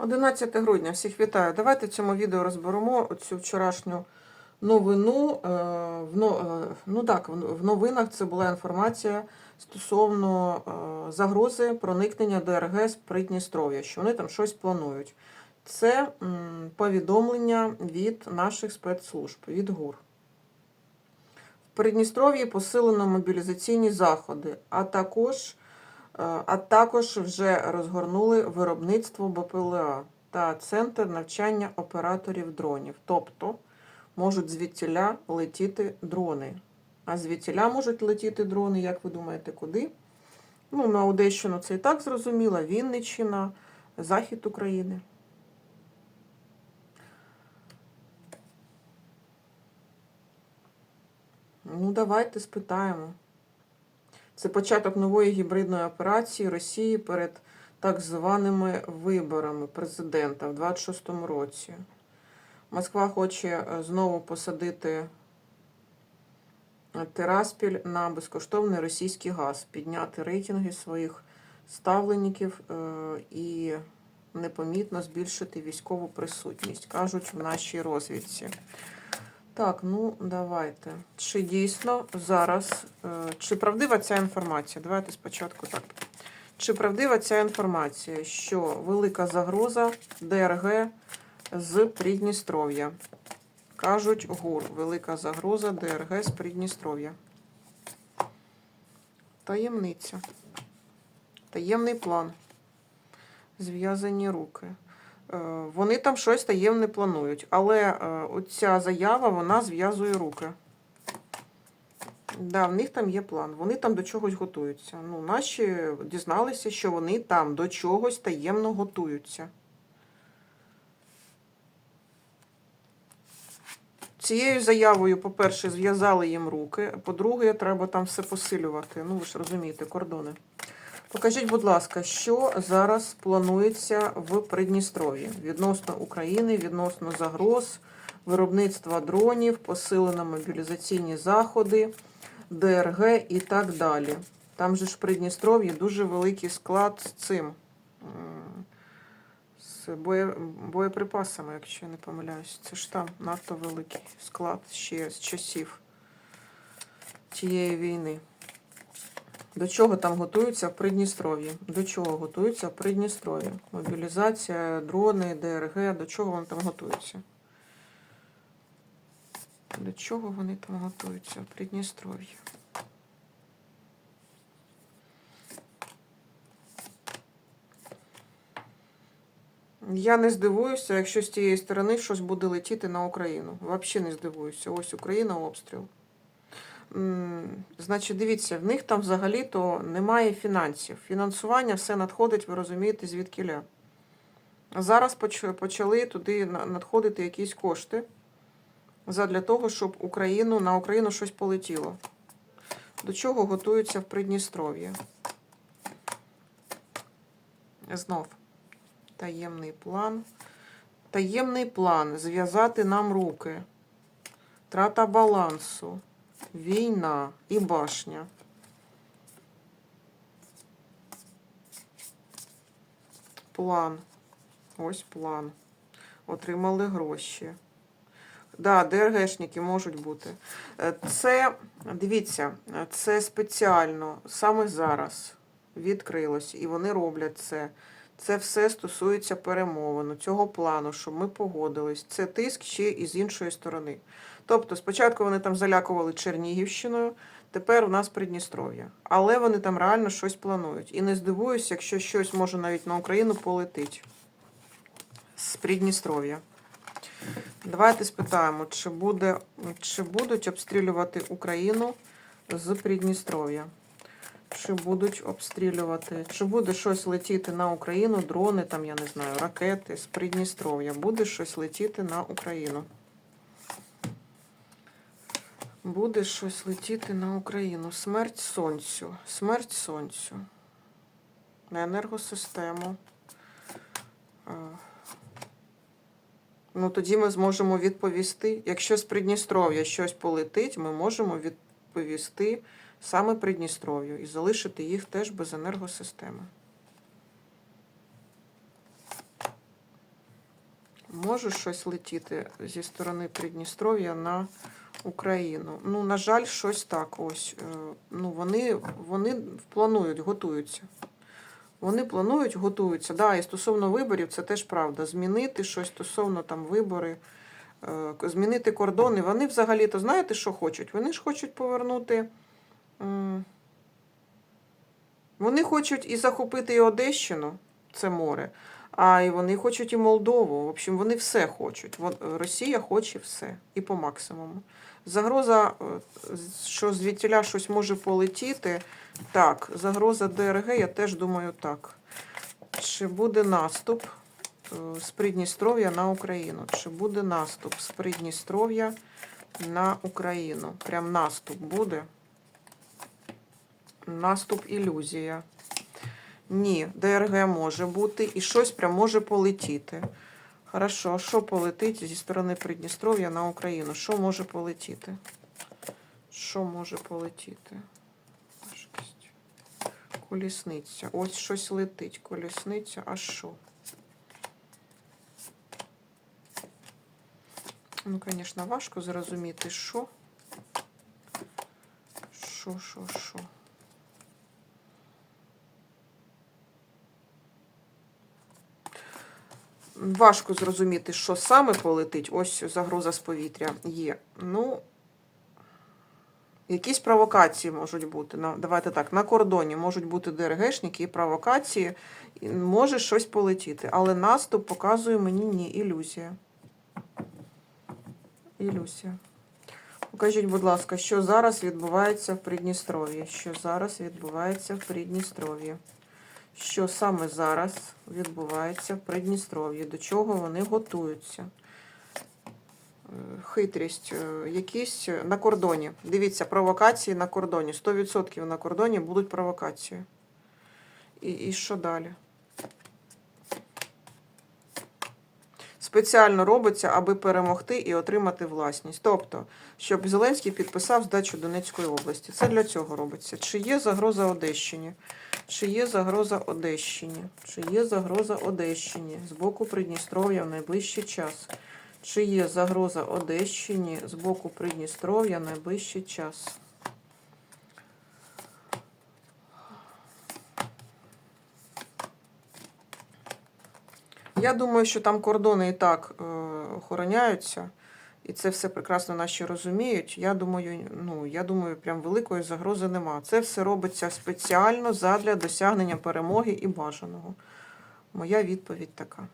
11 грудня, всіх вітаю. Давайте в цьому відео розберемо цю вчорашню новину. Е, е, Ну так, в новинах це була інформація стосовно е, загрози проникнення ДРГ з Придністров'я, що вони там щось планують. Це повідомлення від наших спецслужб, від ГУР. В Придністров'ї посилено мобілізаційні заходи, а також а також вже розгорнули виробництво БПЛА та центр навчання операторів дронів. Тобто можуть звідтіля летіти дрони. А звідтіля можуть летіти дрони, як ви думаєте, куди? Ну, на Одещину це і так зрозуміло, Вінниччина, Захід України. Ну, давайте спитаємо. Це початок нової гібридної операції Росії перед так званими виборами президента в 26-му році. Москва хоче е, знову посадити е, Тираспіль на безкоштовний російський газ, підняти рейтинги своїх ставленників е, і непомітно збільшити військову присутність, кажуть в нашій розвідці. Так, ну давайте. Чи дійсно зараз, е, чи правдива ця інформація? Давайте спочатку так. Чи правдива ця інформація, що велика загроза ДРГ з Придністров'я? Кажуть ГУР, велика загроза ДРГ з Придністров'я. Таємниця. Таємний план. Зв'язані руки. Е, Вони там щось таємне планують, але е, оця заява вона зв'язує руки. Да, в них там є план. Вони там до чогось готуються. Ну, наші дізналися, що вони там до чогось таємно готуються. Цією заявою, по-перше, зв'язали їм руки. По-друге, треба там все посилювати. Ну, ви ж розумієте, кордони. Покажіть, будь ласка, що зараз планується в Придністров'ї відносно України, відносно загроз, виробництва дронів, посилено мобілізаційні заходи, ДРГ і так далі. Там же ж в Придністров'ї дуже великий склад з цим. З боє, боєприпасами, якщо я не помиляюсь. Це ж там надто великий склад ще з часів тієї війни. До чого там готуються в Придністров'ї? До чого готуються в Придністров'ї? Мобілізація, дрони, ДРГ, до чого вони там готуються? До чого вони там готуються в Придністров'ї? Я не здивуюся, якщо з тієї сторони щось буде летіти на Україну. Взагалі не здивуюся. Ось Україна обстріл. Значить, дивіться, в них там взагалі-то немає фінансів. Фінансування все надходить, ви розумієте, звідкіля. Зараз почали туди надходити якісь кошти задля того, щоб Україну, на Україну щось полетіло. До чого готуються в Придністров'ї? Знов. Таємний план. Таємний план зв'язати нам руки. Трата балансу. Війна і башня. План. Ось план. Отримали гроші. Да, ДРГшники можуть бути. Е, Це, дивіться, це спеціально саме зараз відкрилось, і вони роблять це. Це все стосується перемовину, цього плану, щоб ми погодились. Це тиск ще і з іншої сторони. Тобто, спочатку вони там залякували Чернігівщиною, тепер у нас Придністров'я. Але вони там реально щось планують. І не здивуюся, якщо щось може навіть на Україну полетить з Придністров'я. Давайте спитаємо, чи, буде, чи будуть обстрілювати Україну з Придністров'я. Чи будуть обстрілювати, чи буде щось летіти на Україну, дрони, там, я не знаю, ракети з Придністров'я. Буде щось летіти на Україну. Буде щось летіти на Україну. Смерть сонцю. Смерть сонцю. На енергосистему. Ну, тоді ми зможемо відповісти. Якщо з Придністров'я щось полетить, ми можемо відповісти саме Придністров'ю і залишити їх теж без енергосистеми. може щось летіти зі сторони Придністров'я на Україну. Ну, на жаль, щось так. Ось. е, Ну, вони, вони планують, готуються. Вони планують, готуються. Да, і стосовно виборів, це теж правда. Змінити щось стосовно там вибори, е, змінити кордони. Вони взагалі-то знаєте, що хочуть? Вони ж хочуть повернути. Вони хочуть і захопити і Одещину, це море, а і вони хочуть і Молдову. В общем, вони все хочуть. Росія хоче все і по максимуму. Загроза, е, що звідтіля щось може полетіти. Так, загроза ДРГ, я теж думаю так. Чи буде наступ е, з Придністров'я на Україну? Чи буде наступ з Придністров'я на Україну? Прям наступ буде. Наступ ілюзія. Ні, ДРГ може бути і щось прям може полетіти. Хорошо, що полетить зі сторони Придністров'я на Україну? Що може полетіти? Що може полетіти? Колісниця. Ось щось летить. Колісниця, а що? Ну, звісно, важко зрозуміти, що. Що, що, що. Важко зрозуміти, що саме полетить. Ось загроза з повітря є. Ну, якісь провокації можуть бути. Давайте так, на кордоні можуть бути ДРГшники і провокації. Може щось полетіти. Але наступ показує мені ні, ілюзія. Ілюзія. Покажіть, будь ласка, що зараз відбувається в Придністров'ї? Що зараз відбувається в Придністров'ї? Що саме зараз відбувається в Придністров'ї? До чого вони готуються? Е, Хитрість, е, якісь на кордоні. Дивіться, провокації на кордоні. 100% на кордоні будуть провокації. І, і що далі? Спеціально робиться, аби перемогти і отримати власність. Тобто, щоб Зеленський підписав здачу Донецької області. Це для цього робиться. Чи є загроза Одещині? Чи є загроза Одещині? Чи є загроза Одещині з боку Придністров'я в найближчий час? Чи є загроза Одещині з боку Придністров'я в найближчий час? Я думаю, що там кордони і так е, охороняються, і це все прекрасно наші розуміють. Я думаю, ну я думаю, прям великої загрози нема. Це все робиться спеціально задля досягнення перемоги і бажаного. Моя відповідь така.